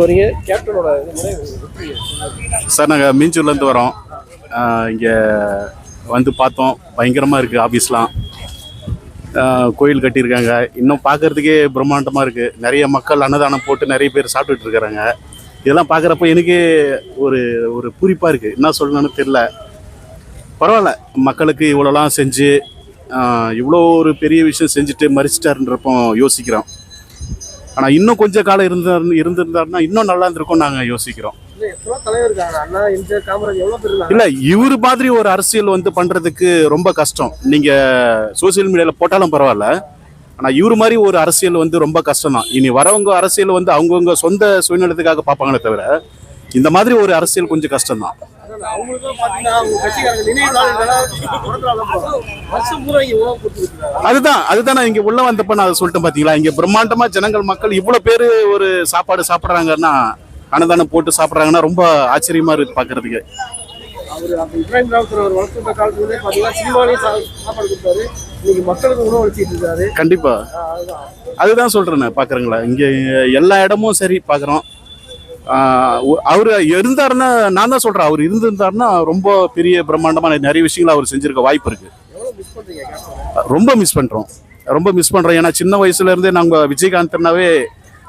வரீங்க கேப்டனோட சார் நாங்கள் மீஞ்சூர்லேருந்து வரோம். இங்கே வந்து பார்த்தோம். பயங்கரமாக இருக்குது ஆஃபீஸ்லாம் கோயில் கட்டியிருக்காங்க. இன்னும் பார்க்கறதுக்கே பிரம்மாண்டமாக இருக்குது நிறைய மக்கள் அன்னதானம் போட்டு நிறைய பேர் சாப்பிட்டுட்டு இருக்கிறாங்க. இதெல்லாம் பார்க்குறப்ப எனக்கு ஒரு ஒரு பூரிப்பாக இருக்குது என்ன சொல்லணும்னு தெரில பரவாயில்ல. மக்களுக்கு இவ்வளோலாம் செஞ்சு இவ்வளோ ஒரு பெரிய விஷயம் செஞ்சுட்டு மறிச்சிட்டாருன்றப்போ யோசிக்கிறோம். ஆனால் இன்னும் கொஞ்ச காலம் இருந்தார் இருந்திருந்தாருன்னா இன்னும் நல்லா இருந்திருக்கும் நாங்கள் யோசிக்கிறோம். இல்லை இவர் மாதிரி ஒரு அரசியல் வந்து பண்றதுக்கு ரொம்ப கஷ்டம். நீங்க சோசியல் மீடியால போட்டாலும் பரவாயில்ல. ஆனா இவர் மாதிரி ஒரு அரசியல் வந்து ரொம்ப கஷ்டம் தான் இனி வரவங்க அரசியல் வந்து அவங்கவுங்க சொந்த சுயநலத்துக்காக பார்ப்பாங்களே தவிர இந்த மாதிரி ஒரு அரசியல் கொஞ்சம் கஷ்டம் தான் அதுதான் அதுதான் நான் இங்க உள்ள வந்தப்ப நான் அதை சொல்லிட்டேன் பாத்தீங்களா? இங்க பிரம்மாண்டமா ஜனங்கள் மக்கள் இவ்வளவு பேரு ஒரு சாப்பாடு சாப்பிடுறாங்கன்னா அன்னதானம் போட்டு சாப்பிடுறாங்கன்னா ரொம்ப ஆச்சரியமா இருக்கு பாக்குறதுக்கு. அவர் அப்போ இப்ராஹிம் ராவுத்தர் அவர் வளர்த்துட்ட காலத்துலேருந்தே பார்த்தீங்கன்னா சினிமாலையும் சா சாப்பாடு கொடுத்தாரு. இன்னைக்கு மக்களுக்கு உணவு அளிச்சிட்டு இருக்காரு. கண்டிப்பா. அதுதான். சொல்றேன் பாக்குறீங்களா இங்க எல்லா இடமும் சரி பாக்குறோம். அவர் இருந்தாருன்னா நான் தான் சொல்றேன் அவர் இருந்திருந்தாருன்னா ரொம்ப பெரிய பிரம்மாண்டமான நிறைய விஷயங்கள் அவர் செஞ்சிருக்க வாய்ப்பு இருக்கு. எவ்வளோ மிஸ் பண்ணுறீங்க கேப்டன் ரொம்ப மிஸ் பண்றோம். ரொம்ப மிஸ் பண்றோம். ஏன்னா சின்ன வயசுல இருந்தே நாங்க விஜயகாந்த்னாவே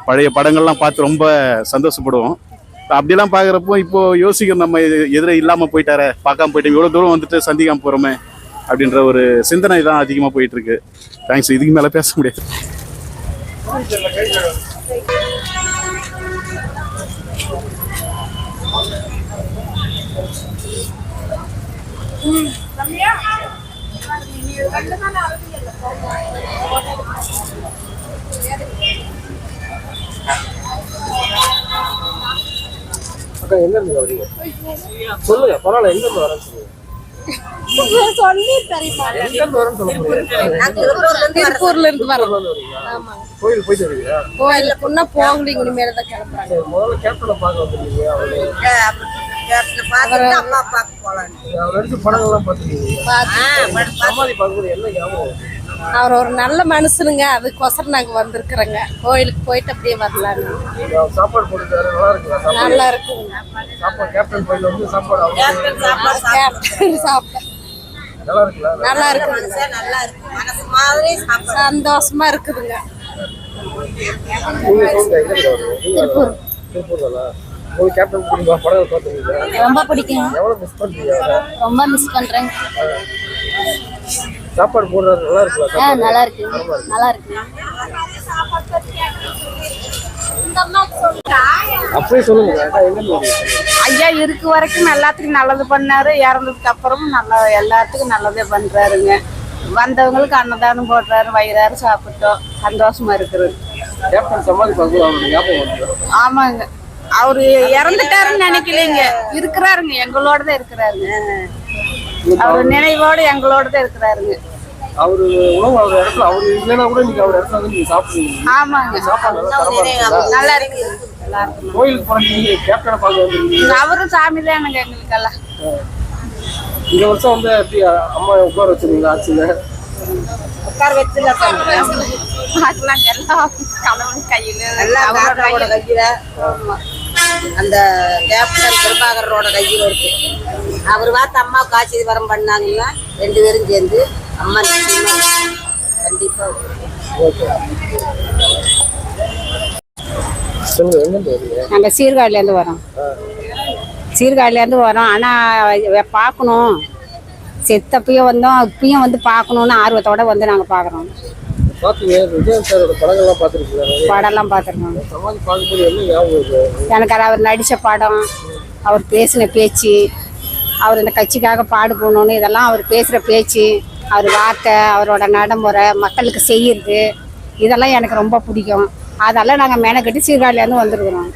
பழைய படங்கள்லாம் பார்த்து ரொம்ப சந்தோஷப்படுவோம். அப்படிலாம் பார்க்குறப்போ இப்போ யோசிக்கிறோம் நம்ம எதிரே இல்லாமல் போயிட்டாரே பார்க்காம போயிட்டோம். இவ்வளோ தூரம் வந்துட்டு சந்திக்காம போகிறோமே அப்படின்ற ஒரு சிந்தனை தான் அதிகமாக போயிட்டு இருக்கு. தேங்க்ஸ் இதுக்கு மேலே பேச முடியாது. அக்கா எங்கேருந்து வரீங்க சொல்லுங்க பரவாயில்ல எங்கேருந்து வரேன்னு சொல்லுங்க திருப்பூர்ல இருந்து வரோம் கோயில் போயிட்டு வரீங்களா? கோயிலுக்கு இன்னும் போகல இனிமேல தான் கிளம்புறாங்க. முதல்ல கேப்டனை பார்க்க வந்துருக்கீங்க அவரு அம்மா அவர் எடுத்த படங்கள்லாம் பார்த்துருக்கீங்க என்ன ஞாபகம் அவர் ஒரு நல்ல மனுஷனுங்க. அதுக்கோசரம் நாங்க வந்திருக்கிறோங்க. கோயிலுக்கு போயிட்டு அப்படியே வரலான்னு. அவர் சாப்பாடு போட்டுருக்காரு நல்லா இருக்குங்க. சாப்பாடு கேப்டன் கோயில் வந்து சாப்பாடு அவங்க கேப்டன் சாப்பிட்டேன் நல்லா இருக்கு. மனசு மாதிரி சாப்பாடு சந்தோஷமா இருக்குதுங்க. திருப்பூர். உங்களுக்கு கேப்டன் பிடிக்குமா படம் பார்த்துருக்கீங்க ரொம்ப பிடிக்கும். எவ்வளோ மிஸ் பண்ணுறீங்க? ரொம்ப மிஸ் பண்றேங்க சாப்பாடு போடுறாரு நல்லா இருக்குல்ல? சாப்பாடு நல்லா இருக்கு. நல்லா இருக்கு. அப்படியே சொல்லுங்க. ஐயா இருக்க வரைக்கும் எல்லாத்துக்கும் நல்லது பண்ணாரு. இறந்ததுக்கு அப்புறமும் நல்லா எல்லாத்துக்கும் நல்லதே பண்றாருங்க. வந்தவங்களுக்கு அன்னதானம் போடுறாரு வயிறாரு சாப்பிட்டோம். சந்தோஷமா வந்து ஆமாங்க. அவரு இறந்துட்டாருன்னு நினைக்கலைங்க. இருக்கிறாருங்க எங்களோட தான் இருக்கிறாருங்க. அவர் நினைவோட எங்களோட தான் இருக்கிறாருங்க. அவரு உணவு அவர் இடத்துல அவர் இல்லைன்னா கூட நீங்க அவர் இடத்துல வந்து நீங்க சாப்பிடுவீங்க. ஆமாங்க. சாப்பாடு நல்லா இருக்கு. கோயிலுக்கு போனீங்க கேப்டனை பார்க்க வந்துருக்கீங்க? அவரும் சாமி தானுங்க எங்களுக்கெல்லாம். இந்த வருஷம் வந்து எப்படி அம்மா உட்கார வச்சிருந்தீங்களா ஆச்சுங்க உட்கார வச்சு பார்க்கலாம் எல்லாம் கணவன் கையில எல்லாம் கையில. அந்த கேப்டன் பிரபாகரோட கையில் இருக்கு. அவர் பார்த்து அம்மா காட்சி வரம் பண்ணாங்கன்னா ரெண்டு பேரும் சேர்ந்து. அம்மா நிச்சயமா கண்டிப்பா சொல்லுங்க எங்கேருந்து வரீங்க நாங்கள் சீர்காழிலேருந்து வரோம் சீர்காழிலேருந்து வரோம். ஆனால் பார்க்கணும். செத்தப்பையும் வந்தோம் இப்பயும் வந்து பார்க்கணுன்னு ஆர்வத்தோட வந்து நாங்கள் பார்க்குறோம். பாத்தீங்க விஜயன் சாரோட படங்கள்லாம் பார்த்துருக்கீங்க படம்லாம் பார்த்துருக்கோம் சமாதி பார்க்கும்போது என்ன ஞாபகம் இருக்கு? எனக்கு அது அவர் நடித்த படம் அவர் பேசின பேச்சு அவர் இந்த கட்சிக்காக பாடுபடணும்னு இதெல்லாம் அவர் பேசுகிற பேச்சு அவர் வார்த்தை அவரோட நடைமுறை மக்களுக்கு செய்யறது இதெல்லாம் எனக்கு ரொம்ப பிடிக்கும். அதெல்லாம் நாங்கள் மெனக்கட்டி சீர்காழிலேருந்து வந்திருக்கிறோம்.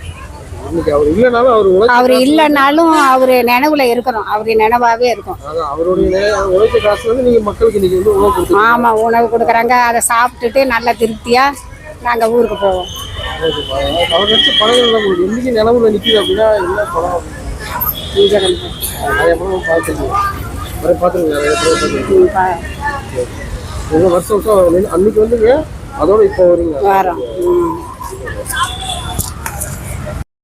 அவர் இல்லைனாலும் அவர் அவர் இல்லைனாலும் அவர் நினைவுல இருக்கிறோம். அவர் நினைவாகவே இருக்கும். அவருடைய உழைச்ச இருந்து நீங்க மக்களுக்கு இன்னைக்கு வந்து உணவு கொடுத்துருக்கீங்க. ஆமாம் உணவு கொடுக்குறாங்க. அதை சாப்பிட்டுட்டு நல்ல திருப்தியாக நாங்கள் ஊருக்கு போவோம். அவர் நடிச்ச படங்கள்ல உங்களுக்கு. என்னைக்கு அப்படின்னா என்ன படம் நிறைய படம் பார்த்துருக்கீங்க நிறைய பார்த்துருங்க நிறைய பேர் பார்த்துருக்கீங்க பா- வருஷம் வருஷம் நின்னு- அன்னைக்கு வந்துங்க அதோட இப்போ வரீங்க.